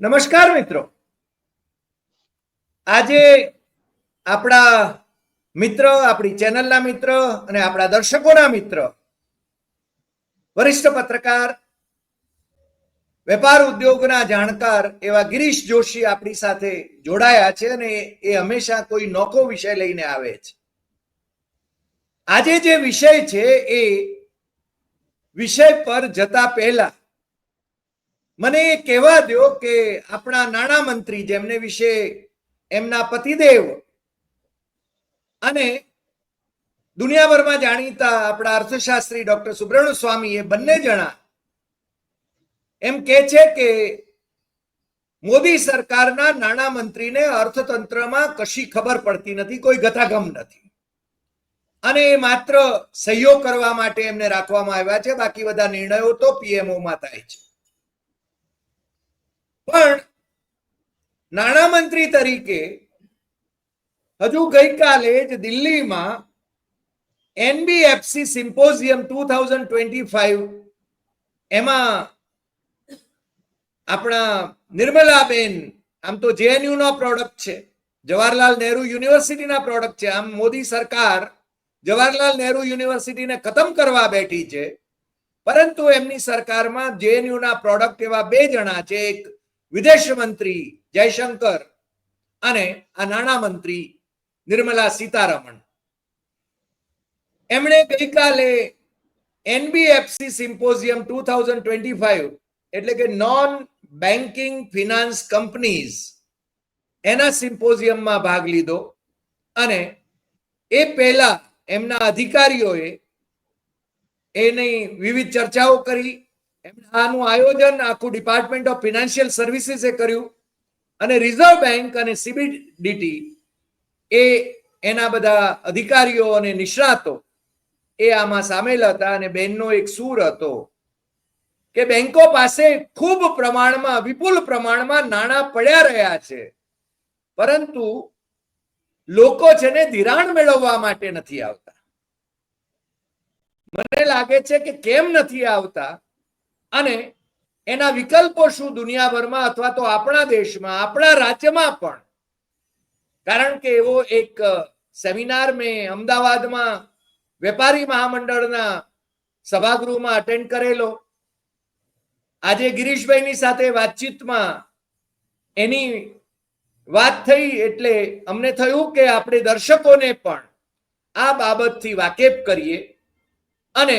નમસ્કાર મિત્રો. આજે આપણા મિત્ર, આપણી ચેનલના મિત્ર અને આપણા દર્શકોના મિત્ર, વરિષ્ઠ પત્રકાર, વેપાર ઉદ્યોગના જાણકાર એવા ગિરીશ જોશી આપણી સાથે જોડાયા છે અને એ હંમેશા કોઈ નોખો વિષય લઈને આવે છે. આજે જે વિષય છે એ વિષય પર જતા પહેલા મને એ કહેવા દો કે આપણા નાણા મંત્રી જેમને વિશે એમના પતિદેવ અને દુનિયાભરમાં જાણીતા આપણા અર્થશાસ્ત્રી ડોક્ટર સુબ્રમણ્ય સ્વામી એ બંને જણા એમ કે છે કે મોદી સરકારના નાણાં મંત્રીને અર્થતંત્રમાં કશી ખબર પડતી નથી, કોઈ ગતાગમ નથી. અને એ માત્ર સહયોગ કરવા માટે એમને રાખવામાં આવ્યા છે, બાકી બધા નિર્ણયો તો પીએમઓમાં થાય છે. પણ નાણામંત્રી તરીકે હજુ ગઈકાલે જ દિલ્હીમાં NBFC symposium two thousand twenty five એમાં આપણા નિર્મલાબેન, આમ તો જેએનયુ નો પ્રોડક્ટ છે, જવાહરલાલ નહેરુ યુનિવર્સિટીના પ્રોડક્ટ છે, આમ મોદી સરકાર જવાહરલાલ નહેરુ યુનિવર્સિટીને ખતમ કરવા બેઠી છે, પરંતુ એમની સરકારમાં જેએનયુના પ્રોડક્ટ એવા બે જણા છે, એક વિદેશ મંત્રી જયશંકર અને આ નાણા મંત્રી નિર્મલા સીતારમણ. એમણે ગઈકાલે NBFC symposium two thousand twenty five એટલે કે નોન બેન્કિંગ ફિનાન્સ કંપનીઝ એના સિમ્પોઝિયમમાં ભાગ લીધો અને એ પહેલા એમના અધિકારીઓએ એની વિવિધ ચર્ચાઓ કરી આનું આયોજન આખું ડિપાર્ટમેન્ટ ઓફ ફિનાન્શિયલ સર્વિસીસે કર્યું અને રિઝર્વ બેંક અને સીબીડીટી એ એના બધા અધિકારીઓ અને નિષ્ણાતો એ આમાં સામેલ હતા અને બેનનો એક સૂર હતો કે બેંકો પાસે ખૂબ પ્રમાણમાં, વિપુલ પ્રમાણમાં નાણાં પડ્યા રહ્યા છે. પરંતુ લોકો છે ને ધિરાણ મેળવવા માટે નથી આવતા. મને લાગે છે કે કેમ નથી આવતા? અને એના વિકલ્પો શું દુનિયાભરમાં અથવા તો આપણા દેશમાં, આપણા રાજ્યમાં પણ? કારણ કે એવો એક સેમિનાર મેં અમદાવાદમાં વેપારી મહામંડળના સભાગૃહમાં અટેન્ડ કરેલો. આજે ગિરીશભાઈની સાથે વાતચીતમાં એની વાત થઈ એટલે અમને થયું કે આપણે દર્શકોને પણ આ બાબતથી વાકેફ કરીએ અને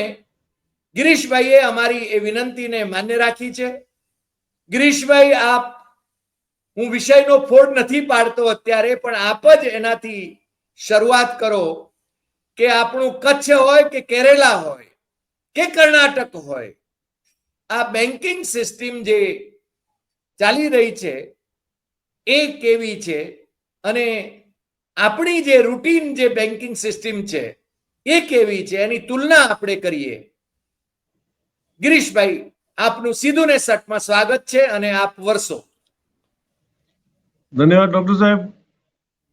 ગિરીશભાઈએ અમારી એ વિનંતીને માન્ય રાખી છે. ગિરીશભાઈ, આપ, હું વિષયનો ફોડ નથી પાડતો અત્યારે, પણ આપ જ એનાથી શરૂઆત કરો કે આપણું કચ્છ હોય કે કેરેલા હોય કે કર્ણાટક હોય, આ બેન્કિંગ સિસ્ટમ જે ચાલી રહી છે એ કેવી છે? અને આપણી જે રૂટીન જે બેન્કિંગ સિસ્ટમ છે એ કેવી છે? એની તુલના આપણે કરીએ. ગિરીશભાઈ આપનું સીધું ને સટમાં સ્વાગત છે અને આપ વર્ષો ધન્યવાદ, ડોક્ટર સાહેબ.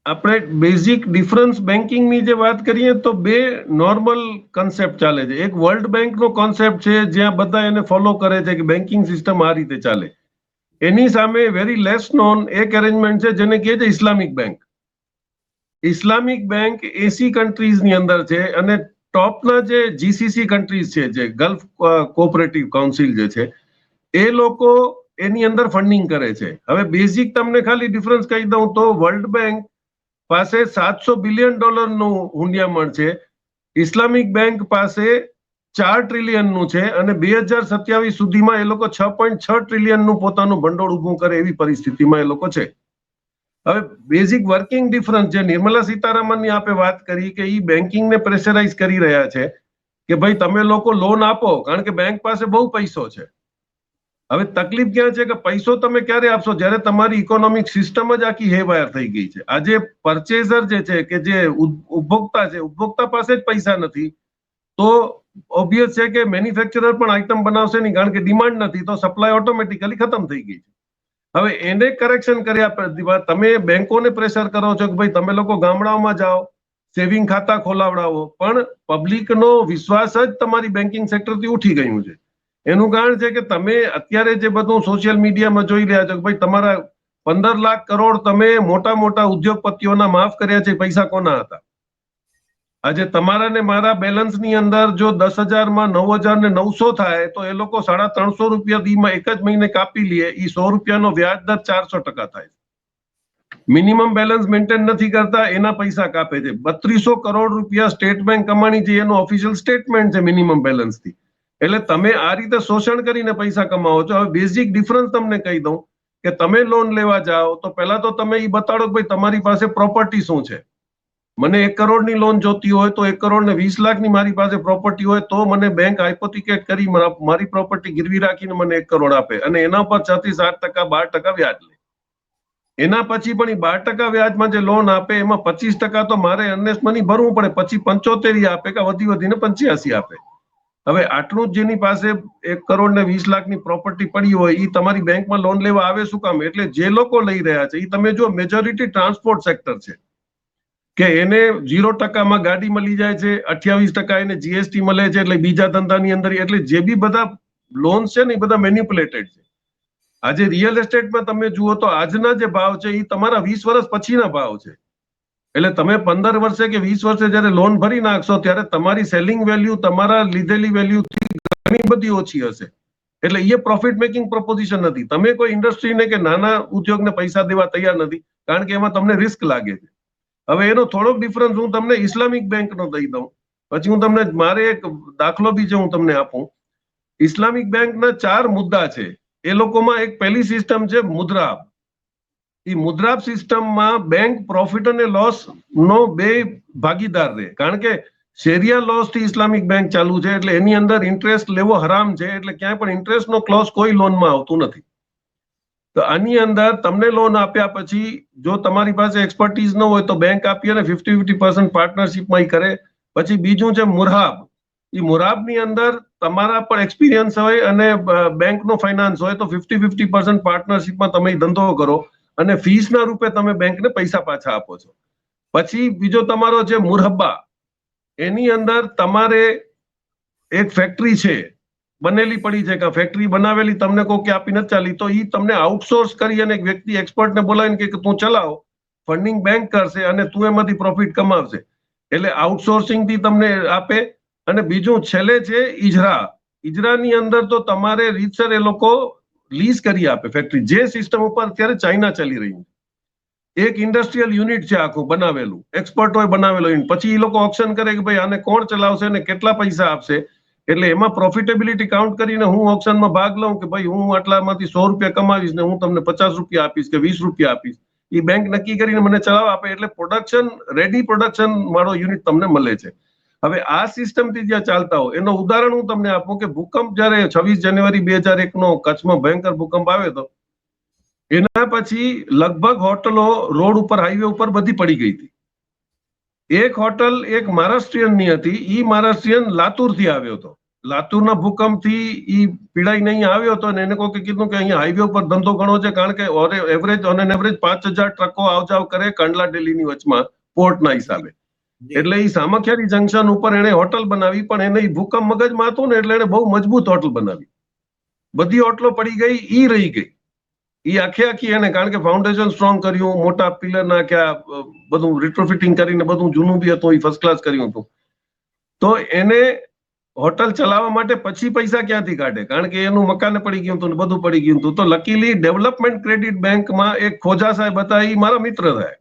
આપણે બેઝિક ડિફરન્સ બેન્કિંગની જે વાત કરીએ તો બે નોર્મલ કન્સેપ્ટ ચાલે છે. એક વર્લ્ડ બેંકનો કોન્સેપ્ટ છે, જ્યાં બધા એને ફોલો કરે છે કે બેન્કિંગ સિસ્ટમ આ રીતે ચાલે. એની સામે વેરી લેસ નોન એક એરેન્જમેન્ટ છે, જેને કહે છે ઇસ્લામિક બેંક ઇસ્લામિક બેંક એસી કન્ટ્રીઝની અંદર છે અને ટોપના જે જીસીસી કન્ટ્રીઝ છે, જે ગલ્ફ કોઓપરેટિવ કાઉન્સિલ જે છે, એ લોકો એની અંદર ફંડિંગ કરે છે. હવે બેઝિક તમને ખાલી ડિફરન્સ કહી દઉં તો વર્લ્ડ બેંક પાસે સાતસો બિલિયન ડોલરનું હુંડિયામણ છે. ઇસ્લામિક બેંક પાસે ચાર ટ્રિલિયનનું છે અને બે હજાર સત્યાવીસ સુધીમાં એ લોકો છ પોઈન્ટ છ ટ્રિલિયનનું પોતાનું ભંડોળ ઊભું કરે એવી પરિસ્થિતિમાં એ લોકો છે. હવે બેઝિક વર્કિંગ ડિફરન્સ જે નિર્મલા સીતારામનની આપે વાત કરી કે એ બેન્કિંગને પ્રેશરાઇઝ કરી રહ્યા છે કે ભાઈ તમે લોકો લોન આપો કારણ કે બેંક પાસે બહુ પૈસો છે. હવે તકલીફ ક્યાં છે કે પૈસો તમે ક્યારે આપશો? જ્યારે તમારી ઇકોનોમિક સિસ્ટમ જ આખી હેવાયર થઈ ગઈ છે. આજે પરચેઝર જે છે કે જે ઉપભોક્તા છે, ઉપભોક્તા પાસે જ પૈસા નથી, તો ઓબ્વિયસ છે કે મેન્યુફેક્ચરર પણ આઇટમ બનાવશે નહીં કારણ કે ડિમાન્ડ નથી, તો સપ્લાય ઓટોમેટિકલી ખતમ થઈ ગઈ છે. હવે એને કરેક્શન કર્યા તમે બેંકોને પ્રેશર કરો છો કે ભાઈ તમે લોકો ગામડાઓમાં જાઓ સેવિંગ ખાતા ખોલાવડાવો, પણ પબ્લિકનો વિશ્વાસ જ તમારી બેન્કિંગ સેક્ટરથી ઉઠી ગયું છે. એનું કારણ છે કે તમે અત્યારે જે બધું સોશિયલ મીડિયામાં જોઈ રહ્યા છો કે ભાઈ તમારા પંદર લાખ કરોડ તમે મોટા મોટા ઉદ્યોગપતિઓના માફ કર્યા છે, પૈસા કોના હતા? આજે તમારા ને મારા બેલેન્સની અંદર જો દસ હજારમાં નવ હજાર ને નવસો થાય, તો એ લોકો સાડા ત્રણસો રૂપિયા દીમાં એક જ મહિને કાપી લે. એ સો રૂપિયાનો વ્યાજ દર ચારસો ટકા થાય મિનિમમ બેલેન્સ મેન્ટેન નથી કરતા, એના પૈસા કાપે છે. બત્રીસો કરોડ રૂપિયા સ્ટેટ બેંક કમાણી છે, એનું ઓફિશિયલ સ્ટેટમેન્ટ છે મિનિમમ બેલેન્સથી. એટલે તમે આ રીતે શોષણ કરીને પૈસા કમાવો છો. હવે બેઝિક ડિફરન્સ તમને કહી દઉં કે તમે લોન લેવા જાઓ, તો પહેલા તો તમે એ બતાડો કે ભાઈ તમારી પાસે પ્રોપર્ટી શું છે? મને એક કરોડની લોન જોતી હોય તો એક કરોડ ને વીસ લાખની મારી પાસે પ્રોપર્ટી હોય તો મને બેંક હાઇપોથિકેટ કરી મારી પ્રોપર્ટી ગીરવી રાખીને મને એક કરોડ આપે અને એના પર છ થી સાત ટકા, બાર ટકા વ્યાજ લે. એના પછી પણ એ બાર ટકા વ્યાજમાં જે લોન આપે એમાં પચીસ ટકા તો મારે અર્નેસ્ટ મની ભરવું પડે, પછી પંચોતેર આપે કે વધી વધીને પંચ્યાસી આપે. હવે આટલું જ જેની પાસે એક કરોડ ને વીસ લાખની પ્રોપર્ટી પડી હોય એ તમારી બેંકમાં લોન લેવા આવે શું કામ? એટલે જે લોકો લઈ રહ્યા છે એ તમે જો મેજોરિટી ટ્રાન્સપોર્ટ સેક્ટર છે. કે એને ઝીરો ટકામાં ગાડી મળી જાય છે, અઠ્યાવીસ ટકા એને જીએસટી મળે છે, એટલે બીજા ધંધાની અંદર એટલે જે બી બધા લોન્સ છે ને એ બધા મેન્યુપ્યુલેટેડ છે. આજે રિયલ એસ્ટેટમાં તમે જુઓ તો આજના જે ભાવ છે એ તમારા વીસ વર્ષ પછીના ભાવ છે. એટલે તમે પંદર વર્ષે કે વીસ વર્ષે જ્યારે લોન ભરી નાખશો ત્યારે તમારી સેલિંગ વેલ્યુ તમારા લીધેલી વેલ્યુથી ઘણી બધી ઓછી હશે. એટલે એ પ્રોફિટ મેકિંગ પ્રપોઝિશન નથી. તમે કોઈ ઇન્ડસ્ટ્રીને કે નાના ઉદ્યોગને પૈસા દેવા તૈયાર નથી. કારણ કે એમાં તમને રિસ્ક લાગે છે. હવે એનો થોડોક ડિફરન્સ હું તમને ઇસ્લામિક બેંકનો દઈ દઉં. પછી હું તમને મારે એક દાખલો બી જે હું તમને આપું. ઇસ્લામિક બેંકના ચાર મુદ્દા છે. એ લોકોમાં એક પહેલી સિસ્ટમ છે મુદ્રાબ એ મુદ્રાબ સિસ્ટમમાં બેંક પ્રોફિટ અને લોસ નો બે ભાગીદાર રહે. કારણ કે શેરિયા લોસથી ઇસ્લામિક બેંક ચાલુ છે એટલે એની અંદર ઇન્ટરેસ્ટ લેવો હરામ છે એટલે ક્યાંય પણ ઇન્ટરેસ્ટ નો ક્લોઝ કોઈ લોનમાં આવતું નથી. તો આની અંદર તમને લોન આપ્યા પછી જો તમારી પાસે એક્સપર્ટીઝ ન હોય તો બેંક આપી અને ફિફ્ટી ફિફ્ટી પર્સન્ટ પાર્ટનરશિપમાં કરે. પછી બીજું છે મુરહાબ. એ મુરાબની અંદર તમારા પણ એક્સપિરિયન્સ હોય અને બેંકનો ફાઇનાન્સ હોય તો ફિફ્ટી ફિફ્ટી પર્સન્ટ પાર્ટનરશિપમાં તમે ધંધો કરો અને ફીસના રૂપે તમે બેંકને પૈસા પાછા આપો છો. પછી બીજો તમારો છે મુરહબ્બા. એની અંદર તમારે એક ફેક્ટરી છે બનેલી પડી છે કે ફેક્ટરી બનાવેલી તમને કોઈ કે આપી નથી ચાલી, તો એ તમને આઉટસોર્સ કરી અને એક વ્યક્તિ એક્સપર્ટને બોલાવીને કે તું ચલાવો ફંડિંગ બેંક કરશે અને તું એમાંથી પ્રોફિટ કમાવશે. એટલે આઉટસોર્સિંગથી તમને આપે અને બીજું છેલ્લે છે ઈજરા. ઈજરાની અંદર તો તમારે રીતસર એ લોકો લીઝ કરી આપે ફેક્ટરી જે સિસ્ટમ ઉપર અત્યારે ચાઇના ચાલી રહ્યું છે. એક ઇન્ડસ્ટ્રીયલ યુનિટ છે આખું બનાવેલું. એક્સપર્ટ હોય બનાવેલો. પછી એ લોકો ઓપ્શન કરે કે ભાઈ આને કોણ ચલાવશે અને કેટલા પૈસા આપશે? એટલે એમાં પ્રોફિટેબિલિટી કાઉન્ટ કરીને હું ઓપ્શનમાં ભાગ લઉં કે ભાઈ હું આટલામાંથી સો રૂપિયા કમાવીશ ને હું તમને પચાસ રૂપિયા આપીશ કે વીસ રૂપિયા આપીશ એ બેંક નક્કી કરીને મને ચલાવ આપે એટલે પ્રોડક્શન રેડી પ્રોડક્શન વાળો યુનિટ તમને મળે છે. હવે આ સિસ્ટમથી જ્યાં ચાલતા હોય, એનો ઉદાહરણ હું તમને આપું કે ભૂકંપ જ્યારે છવ્વીસ જાન્યુઆરી બે હજાર એકનો કચ્છમાં ભયંકર ભૂકંપ આવ્યો હતો, એના પછી લગભગ હોટલો રોડ ઉપર હાઈવે ઉપર બધી પડી ગઈ હતી. એક હોટલ એક મહારાષ્ટ્રીયનની હતી. એ મહારાષ્ટ્રીયન લાતુરથી આવ્યો હતો. લાતુરના ભૂકંપથી ઈ પીડાઈ નહીં આવ્યો હતો અને એને કોઈ કીધું કે અહીંયા હાઈવે ઉપર ધંધો ઘણો છે કારણ કે એવરેજ ઓન એન એવરેજ પાંચ હજાર ટ્રકો આવ જાવ કરે કંડલા ડેલીની વચમાં પોર્ટના હિસાબે. એટલે એ સામખિયારી જંકશન ઉપર એને હોટલ બનાવી પણ એને ઈ ભૂકંપ મગજમાં હતું ને એટલે એને બહુ મજબૂત હોટલ બનાવી. બધી હોટલો પડી ગઈ ઈ રહી ગઈ. ઈ આખે આખી એને કારણ કે ફાઉન્ડેશન સ્ટ્રોંગ કર્યું મોટા પિલર નાખ્યા અ, બધું રિટ્રોફિટિંગ કરીને બધું જૂનું બી હતું એ ફર્સ્ટ ક્લાસ કર્યું હતું. તો એને હોટલ ચલાવવા માટે પછી પૈસા ક્યાંથી કાઢે? કારણ કે એનું મકાન પડી ગયું હતું ને બધું પડી ગયું હતું. તો લકીલી ડેવલપમેન્ટ ક્રેડિટ બેંકમાં એક ખોજા સાહેબ હતા એ મારા મિત્ર થાય.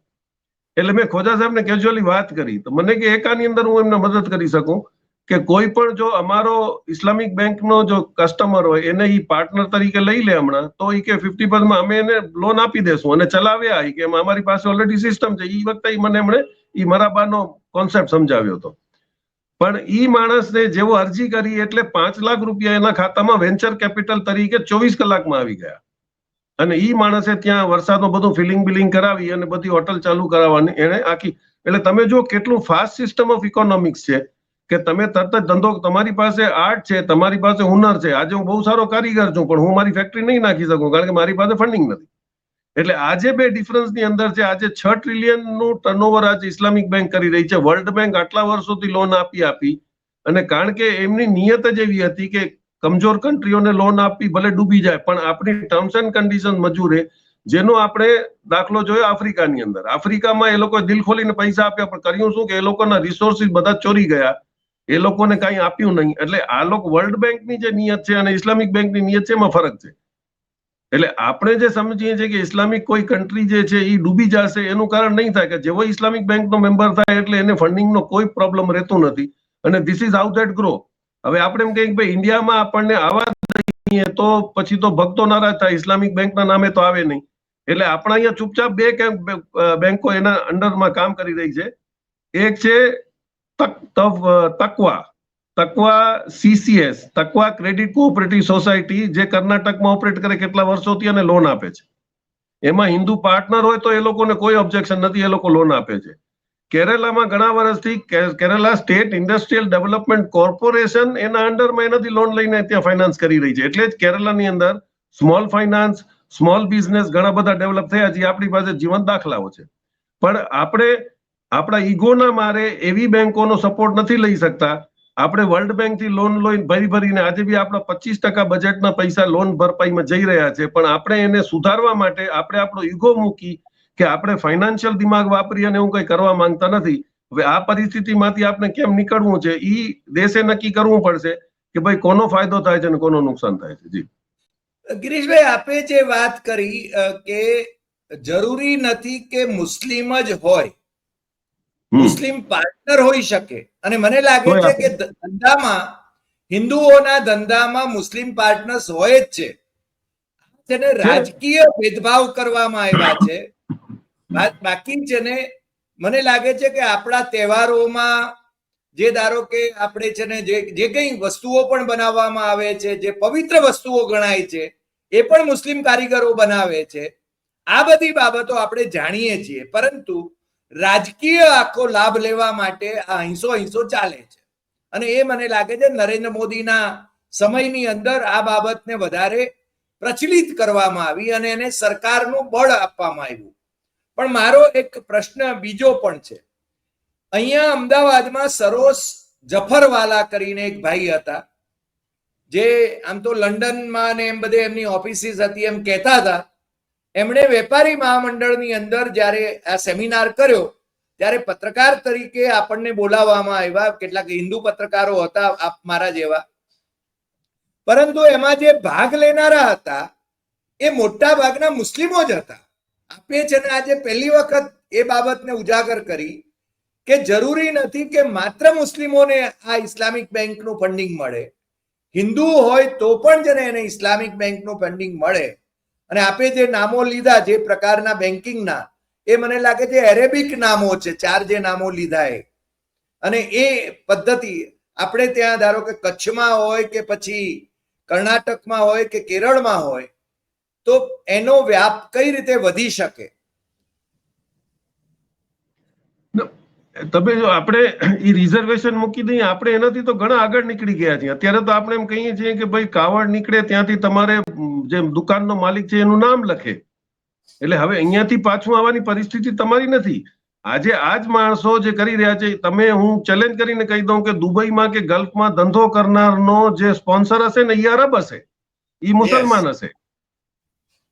એટલે મેં ખોજા સાહેબને કેજ્યુઅલી વાત કરી. તો મને કે એકાની અંદર હું એમને મદદ કરી શકું? કે કોઈ પણ જો અમારો ઇસ્લામિક બેંકનો જો કસ્ટમર હોય, એને એ પાર્ટનર તરીકે લઈ લે હમણાં, તો એ કે ફિફ્ટી પર્સન્ટ અમે એને લોન આપી દેશું અને ચલાવ્યા કે અમારી પાસે ઓલરેડી સિસ્ટમ છે. એ વખતે મને એમણે એ મારા કોન્સેપ્ટ સમજાવ્યો હતો. પણ એ માણસને જેવો અરજી કરી એટલે પાંચ લાખ રૂપિયા એના ખાતામાં વેન્ચર કેપિટલ તરીકે ચોવીસ કલાકમાં આવી ગયા. અને ઈ માણસે ત્યાં વરસાદનું બધું ફિલિંગ બિલિંગ કરાવી અને બધી હોટલ ચાલુ કરાવવાની એને આખી, એટલે તમે જો કેટલું ફાસ્ટ સિસ્ટમ ઓફ ઇકોનોમિક્સ છે. કે તમે તરત જ ધંધો, તમારી પાસે આર્ટ છે, તમારી પાસે હુનર છે. આજે હું બહુ સારો કારીગર છું, પણ હું મારી ફેક્ટરી નહીં નાખી શકું, કારણ કે મારી પાસે ફંડિંગ નથી. એટલે આજે બે ડિફરન્સની અંદર છે, આજે છ ટ્રિલિયનનું ટર્નઓવર આજે ઇસ્લામિક બેંક કરી રહી છે. વર્લ્ડ બેંક આટલા વર્ષોથી લોન આપી આપી. અને કારણ કે એમની નિયત જ એવી હતી કે કમજોર કન્ટ્રીઓને લોન આપી, ભલે ડૂબી જાય, પણ આપણી ટર્મ્સ એન્ડ કન્ડિશન મજૂરે, જેનો આપણે દાખલો જોયો આફ્રિકાની અંદર. આફ્રિકામાં એ લોકોએ દિલ ખોલીને પૈસા આપ્યા, પણ કર્યું શું કે એ લોકોના રિસોર્સિસ બધા ચોરી ગયા. એ લોકોને કઈ આપ્યું નહીં. એટલે આ લોકો વર્લ્ડ બેંકની જે નિયત છે અને ઇસ્લામિક બેંકની નિયત છે, એમાં ફરક છે. એટલે આપણે જે સમજીએ છીએ કે ઇસ્લામિક કોઈ કન્ટ્રી જે છે એ ડૂબી જશે, એનું કારણ નહીં થાય કે જેવો ઇસ્લામિક બેંકનો મેમ્બર થાય એટલે એને ફંડિંગનો કોઈ પ્રોબ્લેમ રહેતો નથી. અને this is how that grow હવે આપણે એમ કહીએ કે ભાઈ ઇન્ડિયામાં આપણને આવા દઈએ તો પછી તો ભક્તો નારાજ થાય. ઇસ્લામિક બેંકના નામે તો આવે નહીં. એટલે આપણા અહીંયા ચૂપચાપ બે બેંકો એના અંડરમાં કામ કરી રહી છે. એક છે Taqwa. Taqwa CCS Taqwa credit cooperative society જે કર્ણાટકમાં ઓપરેટ કરે કેટલા વર્ષોથી અને લોન આપે છે. એમાં હિન્દુ પાર્ટનર હોય તો એ લોકોને કોઈ ઓબ્જેક્શન નથી, એ લોકો લોન આપે છે. કેરેલામાં ઘણા વર્ષથી Kerala state industrial development corporation એના અંડરમાં એનાથી લોન લઈને ત્યાં ફાઇનાન્સ કરી રહી છે. એટલે જ કેરેલાની અંદર સ્મોલ ફાઇનાન્સ સ્મોલ બિઝનેસ ઘણા બધા ડેવલપ થયા છે આપણી પાસે જીવન દાખલાઓ છે. પણ આપણે આપણા ઈગોના મારે એવી બેંકોનો સપોર્ટ નથી લઈ શકતા. આપણે વર્લ્ડ બેંકથી લોન લઈને ભરી ભરીને આજે બી આપણા પચીસ ટકા બજેટના પૈસા લોન ભરપાઈમાં જઈ રહ્યા છે, પણ આપણે એને સુધારવા માટે આપણે આપણો ઈગો મૂકી કે આપણે ફાઇનાન્શિયલ દિમાગ વાપરી અને એવું કંઈ કરવા માંગતા નથી. હવે આ પરિસ્થિતિમાંથી આપણે કેમ નીકળવું છે એ દેશે નક્કી કરવું પડશે કે ભાઈ કોનો ફાયદો થાય છે અને કોનો નુકસાન થાય છે. જી. ગિરીશભાઈ, આપે જે વાત કરી કે જરૂરી નથી કે મુસ્લિમ જ હોય. મુસ્લિમ પાર્ટનર હોઈ શકે. અને મને લાગે છે કે ધંધામાં હિન્દુઓના ધંધામાં મુસ્લિમ પાર્ટનર્સ હોય જ છે. તેને રાજકીય ભેદભાવ કરવામાં આવ્યા છે. બાકી છે ને મને લાગે છે કે આપણા તહેવારોમાં જે ધારો કે આપણે છે ને જે જે કંઈ વસ્તુઓ પણ બનાવવામાં આવે છે જે પવિત્ર વસ્તુઓ ગણાય છે એ પણ મુસ્લિમ કારીગરો બનાવે છે. આ બધી બાબતો આપણે જાણીએ છીએ. પરંતુ રાજકીય આખો લાભ લેવા માટે આ હિંસો હિંસો ચાલે છે. અને એ મને લાગે છે નરેન્દ્ર મોદીના સમયની અંદર આ બાબતને વધારે પ્રચલિત કરવામાં આવી અને એને સરકારનું બળ આપવામાં આવ્યું. પણ મારો એક પ્રશ્ન બીજો પણ છે. અહીંયા અમદાવાદમાં સરોસ જફરવાલા કરીને એક ભાઈ હતા, જે આમ તો લંડનમાં ને એમ બધે એમની ઓફિસીસ હતી એમ કહેતા હતા એમણે વેપારી મહામંડળની અંદર જ્યારે આ સેમિનાર કર્યો, ત્યારે પત્રકાર તરીકે આપણને બોલાવવામાં આવ્યા, કેટલાક હિન્દુ પત્રકારો હતા, આપ મારા જેવા. પરંતુ એમાં જે ભાગ લેનારા હતા, એ મોટા ભાગના મુસ્લિમો જ હતા. આપે છે ને આજે પહેલી વખત એ બાબતને ઉજાગર કરી કે જરૂરી નથી કે માત્ર મુસ્લિમોને આ ઇસ્લામિક બેંકનું ફંડિંગ મળે. હિન્દુ હોય તો પણ છે ને એને ઇસ્લામિક બેંકનું ફંડિંગ મળે. અને આપે જે નામો લીધા, જે પ્રકારના બેન્કિંગના એ મને લાગે છે એરેબિક નામો છે, ચાર જે નામો લીધા એ. અને એ પદ્ધતિ આપણે ત્યાં ધારો કે કચ્છમાં હોય કે પછી કર્ણાટકમાં હોય કે કેરળમાં હોય, તો એનો વ્યાપ કઈ રીતે વધી શકે? તમે જો આપણે ઈ રિઝર્વેશન મૂકી દઈએ આપણે એનાથી તો ઘણા આગળ નીકળી ગયા છીએ. અત્યારે તો આપણે એમ કહીએ છીએ કે ભાઈ કાવડ નીકળે ત્યાંથી તમારે જેમ જે દુકાનનો માલિક છે એનું નામ લખે. એટલે હવે અહીંયાથી પાછું આવવાની પરિસ્થિતિ તમારી નથી. આજે આ જ માણસો જે કરી રહ્યા છે તમે હું ચેલેન્જ કરીને કહી દઉં કે દુબઈમાં કે ગલ્ફમાં ધંધો કરનારનો જે સ્પોન્સર હશે ને એ અરબ હશે. એ મુસલમાન હશે.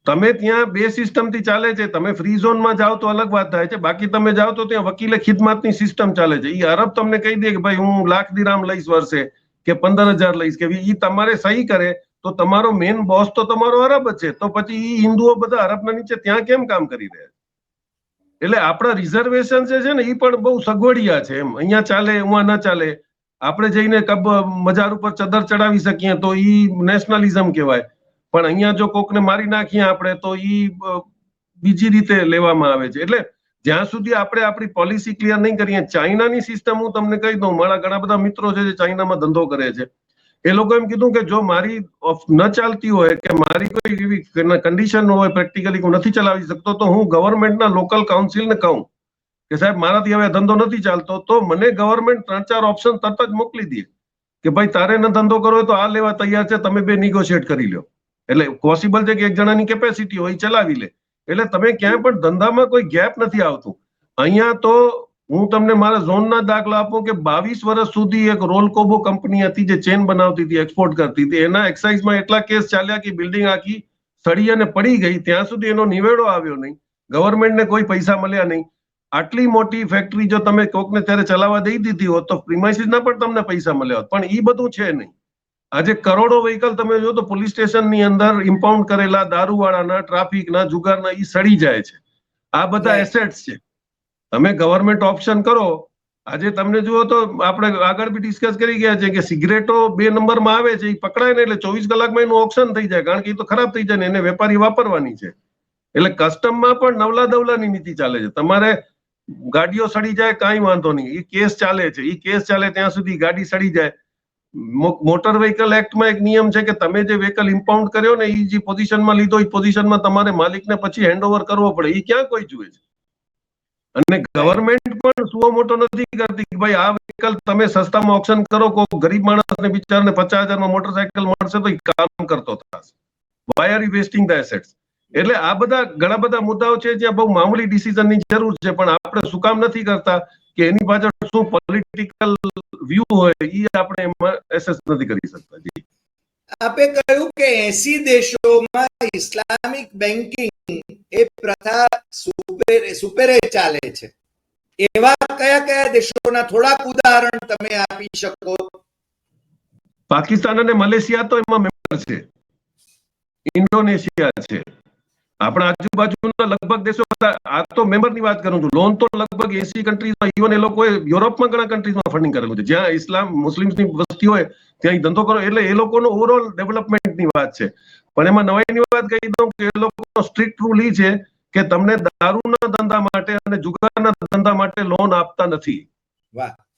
તમે ત્યાં બે સિસ્ટમથી ચાલે છે, તમે ફ્રી ઝોનમાં જાઓ તો અલગ વાત થાય છે, બાકી તમે જાઓ તો ત્યાં વકીલે ખિદમતની સિસ્ટમ ચાલે છે. એ અરબ તમને કહી દે કે ભાઈ હું લાખ દિરામ લઈશ વર્ષે કે પંદર હજાર લઈશ કે એ તમારે સહી કરે તો તમારો મેઇન બોસ તો તમારો અરબ જ છે. તો પછી ઈ હિન્દુઓ બધા અરબના નીચે ત્યાં કેમ કામ કરી રહ્યા એટલે આપણા રિઝર્વેશન જે છે ને એ પણ બહુ સગવડિયા છે એમ. અહીંયા ચાલે એમાં ન ચાલે. આપણે જઈને કબ મજાર ઉપર ચદર ચડાવી શકીએ તો ઈ નેશનલિઝમ કહેવાય. પણ અહીંયા જો કોકને મારી નાખીએ આપણે, તો ઈ બીજી રીતે લેવામાં આવે છે. એટલે જ્યાં સુધી આપણે આપણી પોલિસી ક્લિયર નહીં કરીએ, ચાઇનાની સિસ્ટમ હું તમને કહી દઉં, મારા ઘણા બધા મિત્રો છે જે ચાઇનામાં ધંધો કરે છે. એ લોકો એમ કીધું કે જો મારી ન ચાલતી હોય કે મારી કોઈ એવી કન્ડિશન હોય પ્રેક્ટિકલી હું નથી ચલાવી શકતો, તો હું ગવર્મેન્ટના લોકલ કાઉન્સિલને કહું કે સાહેબ, મારાથી હવે ધંધો નથી ચાલતો, તો મને ગવર્મેન્ટ ત્રણ ચાર ઓપ્શન તરત જ મોકલી દે કે ભાઈ તારે ન ધંધો કરવો તો આ લેવા તૈયાર છે, તમે બે નિગોશિએટ કરી લો એટલે પોસિબલ છે કે એક જણાની કેપેસિટી હોય ચલાવી લે. એટલે તમે ક્યાંય પણ ધંધામાં કોઈ ગેપ નથી આવતું. અહીંયા તો હું તમને મારા ઝોનના દાખલા આપું કે બાવીસ વર્ષ સુધી એક રોલકોબો કંપની હતી જે ચેન બનાવતી હતી એક્સપોર્ટ કરતી હતી. એના એક્સાઇઝમાં એટલા કેસ ચાલ્યા કે બિલ્ડિંગ આખી સડી અને પડી ગઈ. ત્યાં સુધી એનો નિવેડો આવ્યો નહીં. ગવર્મેન્ટને કોઈ પૈસા મળ્યા નહીં. આટલી મોટી ફેક્ટરી જો તમે કોકને ત્યારે ચલાવવા દઈ દીધી હોત તો પ્રિમાઇસીસના પણ તમને પૈસા મળ્યા હોત. પણ એ બધું છે નહીં. આજે કરોડો વ્હીકલ તમે જો તો પોલીસ સ્ટેશનની અંદર ઇમ્પાઉન્ડ કરેલા દારૂવાળાના ટ્રાફિકના જુગારના ઈ સડી જાય છે. આ બધા એસેટ્સ છે. તમે ગવર્મેન્ટ ઓપ્શન કરો. આજે તમને જુઓ તો આપણે આગળ બી ડિસ્કસ કરી ગયા છે કે સિગરેટો બે નંબરમાં આવે છે એ પકડાય ને એટલે ચોવીસ કલાકમાં એનું ઓપ્શન થઈ જાય. કારણ કે એ તો ખરાબ થઈ જાય ને એને વેપારી વાપરવાની છે. એટલે કસ્ટમમાં પણ નવલા દવલાની નીતિ ચાલે છે. તમારે ગાડીઓ સડી જાય કાંઈ વાંધો નહીં. એ કેસ ચાલે છે. એ કેસ ચાલે ત્યાં સુધી ગાડી સડી જાય. મોટર વ્હીકલ એક્ટમાં એક નિયમ છે કે તમે જે વ્હીકલ ઇમ્પાઉન્ડ કર્યો ને એ જે પોઝિશનમાં લીધો એ પોઝિશનમાં તમારે માલિકને પછી હેન્ડઓવર કરવો પડે. એ ક્યાં કોઈ જુએ છે? અને ગવર્મેન્ટ પણ સુઓ મોટો નથી કરતી કે ભાઈ આ વ્હીકલ તમે સસ્તામાં ઓપ્શન કરો કો ગરીબ માણસને બિચારાને પચાસ હજારમાં મોટરસાયકલ મળશે તો એ કામ કરતો થશે. Why are wasting the assets એટલે આ બધા, ઘણા બધા મુદ્દાઓ છે જ્યાં બહુ મામૂલી ડિસિઝનની જરૂર છે, પણ આપણે શું કામ નથી કરતા કે એની પાછળ શું પોલિટિકલ વ્યૂ હોય એ આપણે એમાં એસેસ નથી કરી શકતા જી. આપે કહ્યું કે એસી દેશોમાં ઇસ્લામિક બેન્કિંગ એ પ્રથા સુપેરે સુપેરે ચાલે છે. એવા કયા કયા દેશોના થોડાક ઉદાહરણ તમે આપી શકો? પાકિસ્તાન અને મલેશિયા તો એમાં મેમ્બર છે. ઇન્ડોનેશિયા છે. આપણા આજુબાજુના લગભગ દેશો આ તો મેમ્બરની વાત કરું છું. લોન તો લગભગ એસી કન્ટ્રીઝમાં ઇવન એ લોકોએ યુરોપમાં ઘણા કન્ટ્રીઝમાં ફંડિંગ કરેલું છે. જ્યાં ઇસ્લામ મુસ્લિમ્સની વસ્તી હોય ત્યાં ધંધો કરો. એટલે એ લોકોનો ઓવરઓલ ડેવલપમેન્ટની વાત છે. પણ એમાં નવાઈની વાત કહી દઉં કે એ લોકોનો સ્ટ્રિક્ટ રૂલ ઈ છે કે તમને દારૂના ધંધા માટે અને જુગારના ધંધા માટે લોન આપતા નથી.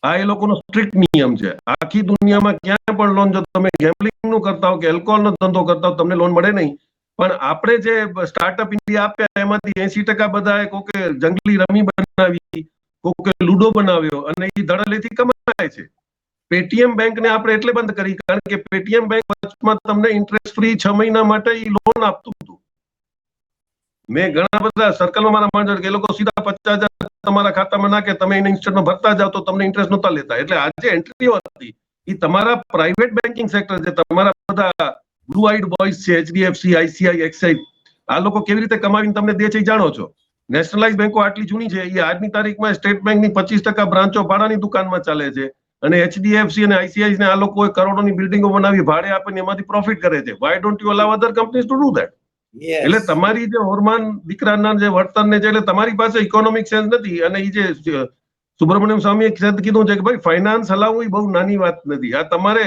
આ એ લોકોનો સ્ટ્રિક્ટ નિયમ છે. આખી દુનિયામાં ક્યાંય પણ લોન જો તમે ગેમ્બલિંગનું કરતા હો કે alcohol નો ધંધો કરતા હો તમને લોન મળે નહીં. પણ આપણે જે સ્ટાર્ટઅપ ઇન્ડિયા આપ્યા, એમાંથી એસી ટકા બધા કોકે જંગલી રમી બનાવી, કોકે લુડો બનાવ્યો અને એ ધડલેથી કમાય છે. પેટીએમ બેંક ને આપણે એટલે બંધ કરી, કારણ કે પેટીએમ બેંક તમને ઇન્ટરેસ્ટ ફ્રી છ મહિના માટે એ લોન આપતું હતું. મેં ઘણા બધા સર્કલમાં મારા માણસ કે એ લોકો સીધા પચાસ હજાર તમારા ખાતામાં નાખે, તમે એને ઇન્સ્ટન્ટમાં ભરતા જાઓ તો તમને ઇન્ટરેસ્ટ નહોતા લેતા. એટલે આજે એન્ટ્રીઓ હતી. એ તમારા પ્રાઇવેટ બેન્કિંગ સેક્ટર છે, તમારા બધા બ્લુ આઈડ બોયઝ છે એચડીએફસી આઈસીઆઈ એક્સાઇડ આ લોકો કેવી રીતે કમાવીને તમને દે છે એ જાણો છો? નેશનલાઇઝ બેંકો આટલી જૂની છે એ આજની તારીખમાં સ્ટેટ બેંકની પચીસ ટકા બ્રાન્ચો ભાડાની દુકાનમાં ચાલે છે. અને એચડીએફસી અને આઈસીઆઈ ને આ લોકોએ કરોડોની બિલ્ડિંગો બનાવી ભાડે આપીને એમાંથી પ્રોફિટ કરે છે. Why don't you allow other companies to do that એટલે તમારી જે હોર્માન દીકરાના જે વર્તનને છે એટલે તમારી પાસે ઇકોનોમિક સેન્સ નથી. અને એ જે સુબ્રમણ્યમ સ્વામીએ સાહેબ કીધું છે કે ભાઈ ફાઇનાન્સ હલાવવું એ બહુ નાની વાત નથી. આ તમારે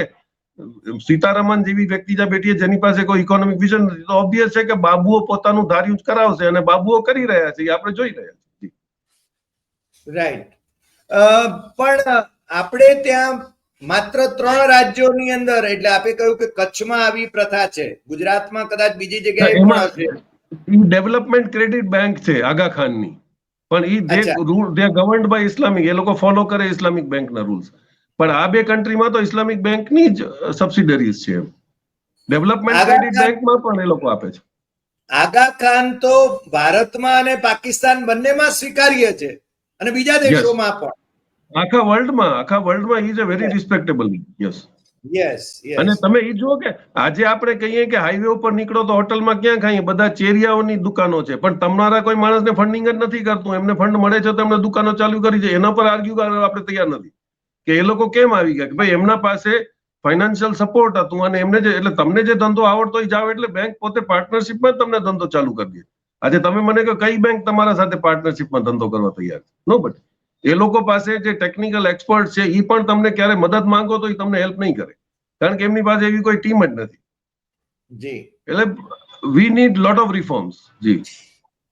સીતારામન જેવી વ્યક્તિ જ્યાં બેઠી જેની પાસે કોઈ ઇકોનોમિક વિઝન નથી તો ઓબ્વિયસ છે કે બાબુઓ પોતાનું ધાર્યું જ કરાવશે અને બાબુઓ કરી રહ્યા છે એ આપણે જોઈ રહ્યા છીએ. રાઈટ પણ આપણે ત્યાં માત્ર ત્રણ રાજ્યોની અંદર એટલે આપે કહ્યું કે કચ્છમાં આવી પ્રથા છે ગુજરાતમાં કદાચ બીજી જગ્યાએ પણ હશે ડેવલપમેન્ટ ક્રેડિટ બેંક છે આગા ખાનની. પણ એ જે. રૂલ જે ગવર્ન્ડ બાય ઇસ્લામિક એ લોકો ફોલો કરે ઇસ્લામિક બેંકના રૂલ્સ પણ આ બે કન્ટ્રીમાં તો ઇસ્લામિક બેંકની જ સબસિડરીઝ છે. ડેવલપમેન્ટ ક્રેડિટ બેંકમાં પણ એ લોકો આપે છે. આગા ખાન તો ભારતમાં અને પાકિસ્તાન બંનેમાં સ્વીકાર્ય છે. અને બીજા દેશોમાં પણ. આખા વર્લ્ડમાં આખા વર્લ્ડમાં is a very respectable yes yes અને તમે એ જુઓ કે આજે આપણે કહીએ કે હાઈવે ઉપર નીકળો તો હોટલમાં ક્યાં ખાઈએ? બધા ચેરિયાઓની દુકાનો છે. પણ તમારા કોઈ માણસને ફંડિંગ જ નથી કરતું. એમને ફંડ મળે છે તો એમને દુકાનો ચાલુ કરી છે. એના પર આર્ગ્યુ કરવા આપણે તૈયાર નથી. કે એ લોકો કેમ આવી ગયા? કે ભાઈ એમના પાસે ફાઇનાન્શિયલ સપોર્ટ હતું અને એમને જે એટલે તમને જે ધંધો આવડતો હોય જાવ એટલે બેંક પોતે પાર્ટનરશિપમાં તમને ધંધો ચાલુ કરી દે. આજે તમે મને કહો કઈ બેંક તમારા સાથે પાર્ટનરશિપમાં ધંધો કરવા તૈયાર છે? નો બટ એ લોકો પાસે જે ટેકનિકલ એક્સપર્ટ છે એ પણ તમને ક્યારે મદદ માંગો તો એ તમને હેલ્પ નહીં કરે. કારણ કે એમની પાસે એવી કોઈ ટીમ જ નથી. જી. એટલે we need lot of reforms G.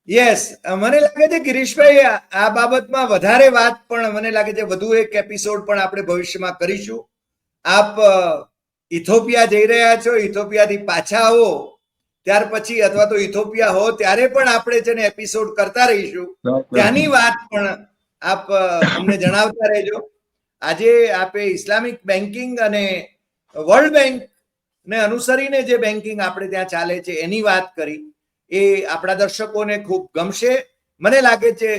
Yes મને લાગે છે ગિરીશભાઈ આ બાબતમાં વધારે વાત પણ મને લાગે છે વધુ એક એપિસોડ પણ આપણે ભવિષ્યમાં કરીશું. આપ ઇથોપિયા જઈ રહ્યા છો ઇથોપિયાથી પાછા આવો. ત્યાર પછી અથવા તો ઇથોપિયા હો ત્યારે પણ આપણે છે ને એપિસોડ કરતા રહીશું. ત્યાંની વાત પણ આપ અમને જણાવતા રહેજો. આજે આપે ઇસ્લામિક બેન્કિંગ અને વર્લ્ડ બેંક ને અનુસરીને જે બેન્કિંગ આપણે ત્યાં ચાલે છે એની વાત કરી. એ આપણા દર્શકોને ખૂબ ગમશે. મને લાગે છે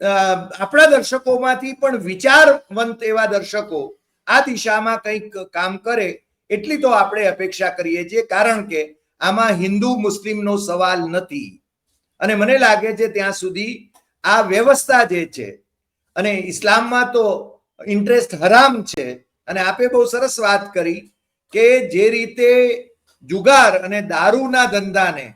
આપણા દર્શકોમાંથી પણ વિચારવંત એવા દર્શકો આ દિશામાં કંઈક કામ કરે એટલી તો આપણે અપેક્ષા કરીએ છીએ, કારણ કે આમાં હિન્દુ મુસ્લિમનો સવાલ નથી. અને મને લાગે છે ત્યાં સુધી આ વ્યવસ્થા જે છે, અને ઇસ્લામમાં તો ઇન્ટરેસ્ટ હરામ છે, અને આપે બહુ સરસ વાત કરી કે જે રીતે જુગાર અને દારૂના ધંધાને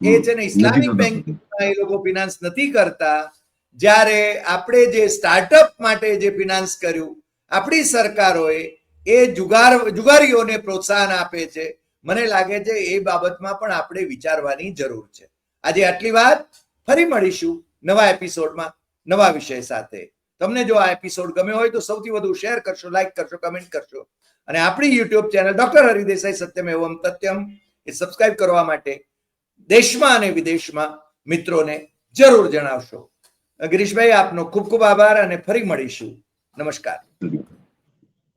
એ છે ને ઇસ્લામિક બેંક એ લોકો ફિનાન્સ નથી કરતા જ્યારે આપણે જે સ્ટાર્ટઅપ માટે જે ફિનાન્સ કર્યું આપણી સરકારોએ એ જુગાર જુગારીઓને પ્રોત્સાહન આપે છે. મને લાગે છે એ બાબતમાં પણ આપણે વિચારવાની જરૂર છે. આજે આટલી વાત ફરી મળીશું નવા એપિસોડમાં નવા વિષય સાથે. તમને જો આ એપિસોડ ગમ્યો હોય તો સૌથી વધુ શેર કરશો લાઈક કરશો કમેન્ટ કરશો. અને આપણી યુટ્યુબ ચેનલ ડોક્ટર હરિદેસાઈ સત્યમ એવમ સત્યમ એ સબસ્ક્રાઇબ કરવા માટે દેશમાં અને વિદેશમાં મિત્રોને જરૂર જણાવશો. ગિરીશભાઈ આપનો ખૂબ ખૂબ આભાર અને ફરી મળીશું. નમસ્કાર.